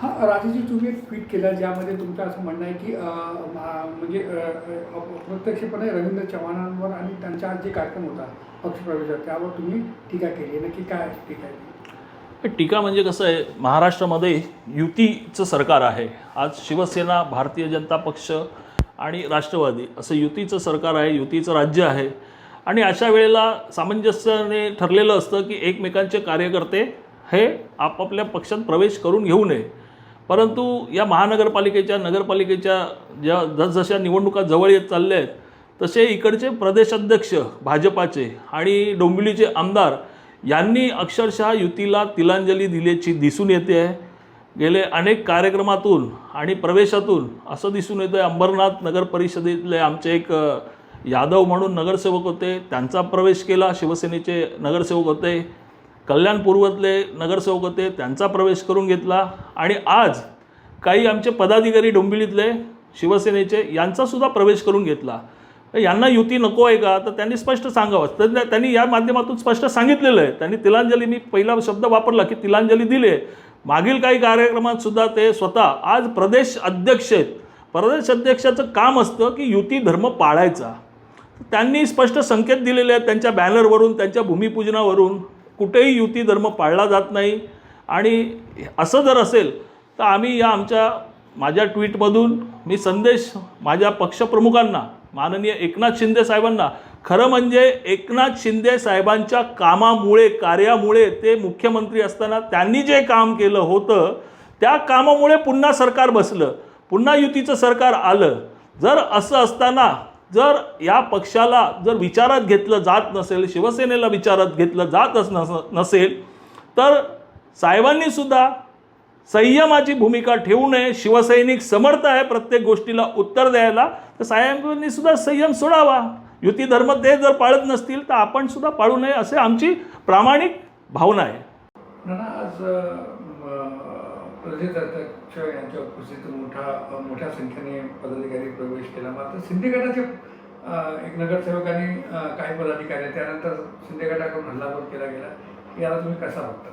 हा राजाजी तुम्ही एक ट्विट केलं ज्यामध्ये तुमचं असं म्हणणं आहे की म्हणजे प्रत्यक्षपणे रवींद्र चव्हाणांवर आणि त्यांचा जे कार्यक्रम होता पक्षप्रवेशात त्यावर तुम्ही टीका केली नक्की काय टीका आहे? टीका म्हणजे कसं आहे महाराष्ट्रामध्ये युतीचं सरकार आहे. आज शिवसेना भारतीय जनता पक्ष आणि राष्ट्रवादी असं युतीचं सरकार आहे युतीचं राज्य आहे. आणि अशा वेळेला सामंजस्याने ठरलेलं असतं की एकमेकांचे कार्यकर्ते हे आपापल्या पक्षात प्रवेश करून घेऊ नये. परंतु या महानगरपालिकेच्या नगरपालिकेच्या ज्या जसजशा निवडणुका जवळ येत चालल्या आहेत तसे इकडचे प्रदेशाध्यक्ष भाजपाचे आणि डोंबिवलीचे आमदार यांनी अक्षरशः युतीला तिलांजली दिल्याची दिसून येते आहे. गेले अनेक कार्यक्रमातून आणि प्रवेशातून असं दिसून येतं आहे अंबरनाथ नगर परिषदेतले आमचे एक यादव म्हणून नगरसेवक होते त्यांचा प्रवेश केला शिवसेनेचे नगरसेवक होते. कल्याणपूर्वतले नगरसेवक होते त्यांचा प्रवेश करून घेतला. आणि आज काही आमचे पदाधिकारी डोंबिवलीतले शिवसेनेचे यांचासुद्धा प्रवेश करून घेतला. यांना युती नको आहे का? तर त्यांनी स्पष्ट सांगावं. तर त्यांनी या माध्यमातून स्पष्ट सांगितलेलं आहे. त्यांनी तिलांजली मी पहिला शब्द वापरला की तिलांजली दिले मागील काही कार्यक्रमात सुद्धा ते स्वतः आज प्रदेश अध्यक्ष आहेत. प्रदेश अध्यक्षाचं काम असतं की युती धर्म पाळायचा. त्यांनी स्पष्ट संकेत दिलेले आहेत त्यांच्या बॅनरवरून त्यांच्या भूमिपूजनावरून. कुठेही युती धर्म पाळला जात नाही. आणि असं जर असेल तर आम्ही या आमच्या माझ्या ट्विटमधून मी संदेश माझ्या पक्षप्रमुखांना माननीय एकनाथ शिंदे साहेबांना खरं म्हणजे एकनाथ शिंदे साहेबांच्या कामामुळे कार्यामुळे ते मुख्यमंत्री असताना त्यांनी जे काम केलं होतं त्या कामामुळे पुन्हा सरकार बसलं. पुन्हा युतीचं सरकार आलं. जर असं असताना जर या पक्षाला जर विचारात घेतलं जात नसेल शिवसेनेला विचारात घेतलं जातच नस नसेल तर साहेबांनी सुद्धा संयमाची भूमिका ठेवू नये शिवसैनिक समर्थ आहे प्रत्येक गोष्टीला उत्तर द्यायला तर साहेबांनी सुद्धा संयम सोडावा. युती धर्म ते जर पाळत नसतील तर आपण सुद्धा पाळू नये असे आमची प्रामाणिक भावना आहे. आज अं, अध्यक्ष यांच्या उपस्थितीत मोठा मोठ्या संख्येने पदाधिकारी प्रवेश केला. मात्र शिंदे गटाचे एक नगरसेवकांनी काही पदाधिकारी त्यानंतर शिंदे गटाकडून हल्लाबोल केला गेला. याला तुम्ही कसा बघता?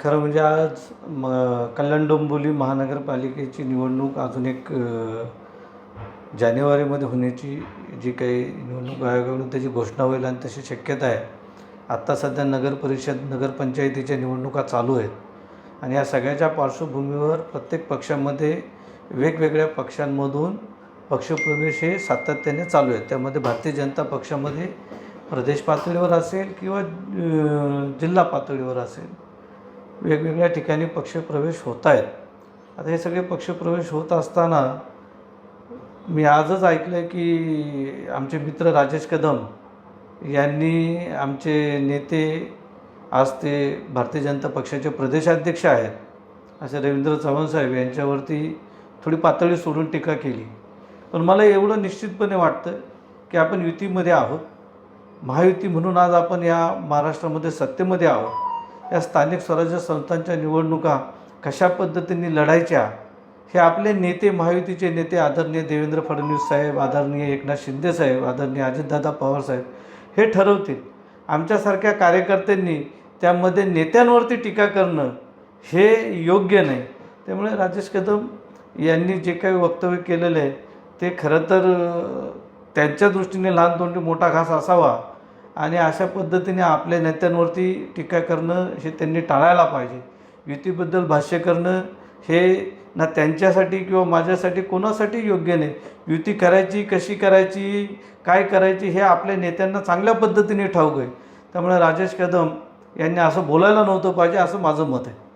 खरं म्हणजे आज म कल्याण डोंबिवली महानगरपालिकेची निवडणूक अजून एक जानेवारीमध्ये होण्याची जी काही निवडणूक आयोगाकडून त्याची घोषणा होईल आणि तशी शक्यता आहे. आत्ता सध्या नगर परिषद नगरपंचायतीच्या निवडणुका चालू आहेत. आणि या सगळ्याच्या पार्श्वभूमीवर प्रत्येक पक्षामध्ये वेगवेगळ्या पक्षांमधून पक्षप्रवेश हे सातत्याने चालू आहेत. त्यामध्ये भारतीय जनता पक्षामध्ये प्रदेश पातळीवर असेल किंवा जिल्हा पातळीवर असेल वेगवेगळ्या ठिकाणी पक्षप्रवेश होत आहेत. आता हे सगळे पक्षप्रवेश होत असताना मी आजच ऐकलं आहे की आमचे मित्र राजेश कदम यांनी आमचे नेते आज ते भारतीय जनता पक्षाचे प्रदेशाध्यक्ष आहेत. असे रवींद्र चव्हाण साहेब यांच्यावरती थोडी पातळी सोडून टीका केली. पण मला एवढं निश्चितपणे वाटतं की आपण युतीमध्ये आहोत. महायुती म्हणून आज आपण या महाराष्ट्रामध्ये सत्तेमध्ये आहोत. या स्थानिक स्वराज्य संस्थांच्या निवडणुका कशा पद्धतीने लढायच्या हे आपले नेते महायुतीचे नेते आदरणीय देवेंद्र फडणवीस साहेब आदरणीय एकनाथ शिंदे साहेब आदरणीय अजितदादा पवार साहेब हे ठरवतील. आमच्यासारख्या कार्यकर्त्यांनी त्यामध्ये नेत्यांवरती टीका करणं हे योग्य नाही. त्यामुळे राजेश कदम यांनी जे काही वक्तव्य केलेलं आहे ते खरं तर त्यांच्या दृष्टीने लहान तोंडी मोठा घास असावा आणि अशा पद्धतीने आपल्या नेत्यांवरती टीका करणं हे त्यांनी टाळायला पाहिजे. युतीबद्दल भाष्य करणं हे ना त्यांच्यासाठी किंवा माझ्यासाठी कोणासाठी योग्य नाही. युती करायची कशी करायची काय करायची हे आपल्या नेत्यांना चांगल्या पद्धतीने ठाऊक आहे. त्यामुळे राजेश कदम यांनी असं बोलायला नव्हतं पाहिजे असं माझं मत आहे.